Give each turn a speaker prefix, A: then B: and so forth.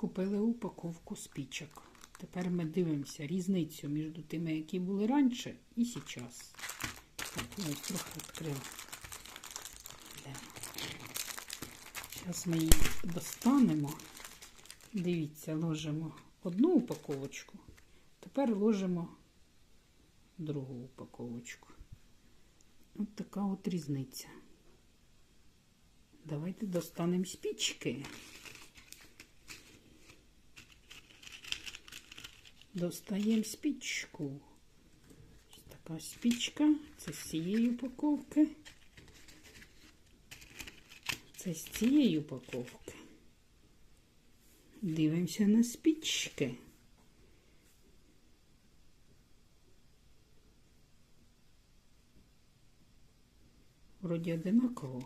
A: Купили упаковку спічок. Тепер ми дивимося різницю між тими, які були раніше, і зараз. Так, я трохи відкрила. Зараз ми її достанемо. Дивіться, ложимо одну упаковочку. Тепер ложимо другу упаковочку. От така от різниця. Давайте достанемо спічки. Достаємо спічку. Така спічка. Це з цієї упаковки. Це з цієї упаковки. Дивимося на спічки. Вроді одинаково.